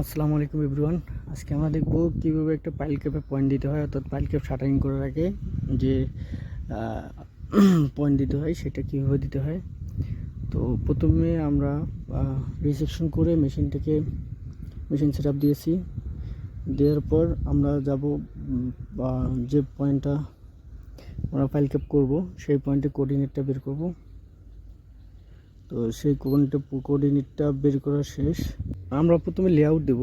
আসসালামু আলাইকুম এভরিওয়ান। আজকে আমরা দেখব কীভাবে একটা পাইল ক্যাপে পয়েন্ট দিতে হয়, অর্থাৎ পাইল ক্যাপ শাটারিং করার আগে যে পয়েন্ট দিতে হয়, সেটা কীভাবে দিতে হয়। তো প্রথমে আমরা রিসেকশন করে মেশিনটাকে মেশিন সেট আপ দিয়েছি। দেওয়ার পর আমরা যাব যে পয়েন্টটা আমরা পাইল ক্যাপ করব, সেই পয়েন্টে কোঅর্ডিনেটটা বের করব। তো সেই কোঅর্ডিনেটটা কোঅর্ডিনেটটা বের করা শেষ। আমরা প্রথমে লেআউট দেব।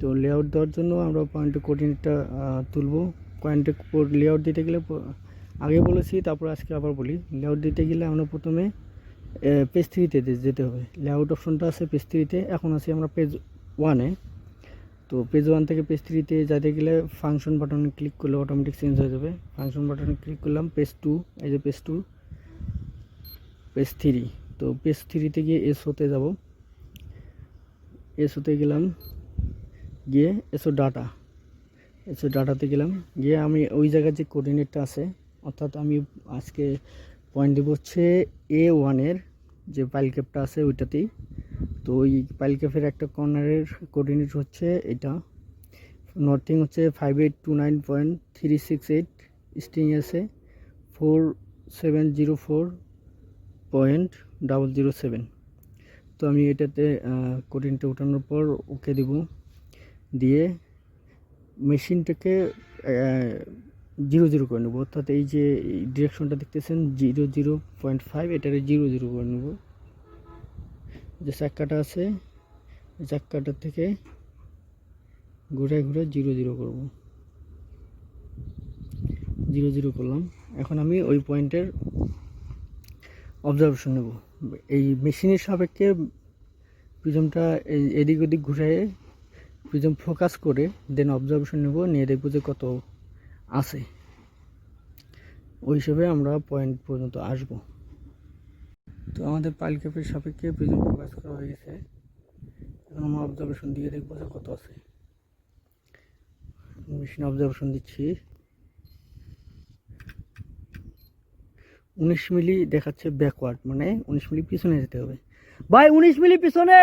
তো লেআউট দেওয়ার জন্য আমরা পয়েন্টে কোঅর্ডিনেটটা তুলব। পয়েন্টে লেআউট দিতে গেলে আগে বলেছি, তারপর আজকে আবার বলি। লেআউট দিতে গেলে আমরা প্রথমে পেজ থ্রিতে যেতে হবে। লেআউট অপশনটা আছে পেজ থ্রিতে এখন আছি আমরা পেজ ওয়ানে তো পেজ ওয়ান থেকে পেজ থ্রিতে যেতে গেলে ফাংশন বাটনে ক্লিক করলে অটোমেটিক চেঞ্জ হয়ে যাবে। ফাংশন বাটনে ক্লিক করলাম পেজ টু এই যে পেজ টু পেজ থ্রি তো পেজ থ্রিতে গিয়ে এস হতে যাব। এস গেলাম, গিয়ে এসো ডাটা এসো ডাটাতে গেলাম, গিয়ে আমি ওই জায়গার যে কোঅর্ডিনেটটা আছে, অর্থাৎ আমি আজকে পয়েন্ট দেবো হচ্ছে এ ওয়ানের যে পাইল ক্যাপটা আছে ওইটাতেই। তো ওই পাইল ক্যাপের একটা কর্নারের কোঅর্ডিনেট হচ্ছে এটা। নর্থিং হচ্ছে five eight two nine point three six eight easting আছে four seven zero four point double zero seven তো আমি এটাতে কোডিনটা ওঠানোর পর ওকে দেব। দিয়ে মেশিনটাকে জিরো জিরো করে নেব। অর্থাৎ এই যে ডিরেকশনটা দেখতেছেন জিরো জিরো পয়েন্ট ফাইভ এটারে জিরো জিরো করে নেব। যে চাক্কাটা আছে এই চাক্কাটার থেকে ঘুরে ঘুরে জিরো জিরো করব। জিরো জিরো করলাম। এখন আমি ওই পয়েন্টের অবজারভেশন নেব। এই মেশিনের সাপেক্ষে প্রিজমটা এই এদিক ওদিক ঘুরে প্রিজম ফোকাস করে দেন অবজারভেশন নেব, নিয়ে দেখব যে কত আছে। ওই হিসেবে আমরা পয়েন্ট পর্যন্ত আসব। তো আমাদের পাইল ক্যাপের সাপেক্ষে প্রিজম ফোকাস করা হয়ে গেছে। এখন আমরা অবজারভেশন দিয়ে দেখব যে কত আছে। মেশিন অবজারভেশন দিচ্ছি। উনিশ মিলি দেখাচ্ছে ব্যাকওয়ার্ড মানে উনিশ মিলি পিছনে যেতে হবে। ভাই, উনিশ মিলি পিছনে!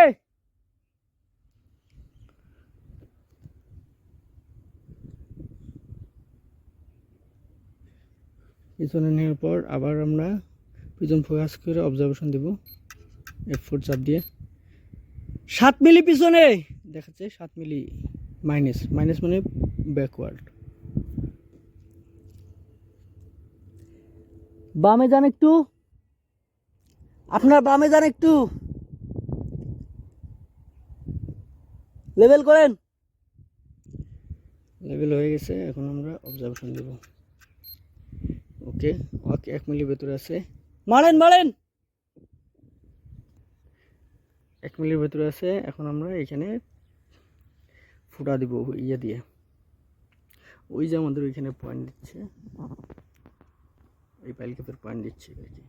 পিছনে নেওয়ার পর আবার আমরা পিছন ফোকাস করে অবজারভেশন দেব। এফ ফোর চাপ দিয়ে। সাত মিলি পিছনে! দেখাচ্ছে সাত মিলি মাইনাস মাইনাস মানে ব্যাকওয়ার্ড বামে যান একটু। আপনার বামে যান একটু। লেভেল করেন। লেভেল হয়ে গেছে এখন আমরা অবজারভেশন দেব। ওকে ওকে এক মিলি ভেতরে আছে। মারেন মারেন। এক মিলির ভেতরে আছে এখন আমরা এখানে ফুটা দিব ইয়ে দিয়ে। ওই যে আমাদের ওইখানে পয়েন্ট দিচ্ছে। এই পাইল ক্যাপের পয়েন্ট দিচ্ছি আর কি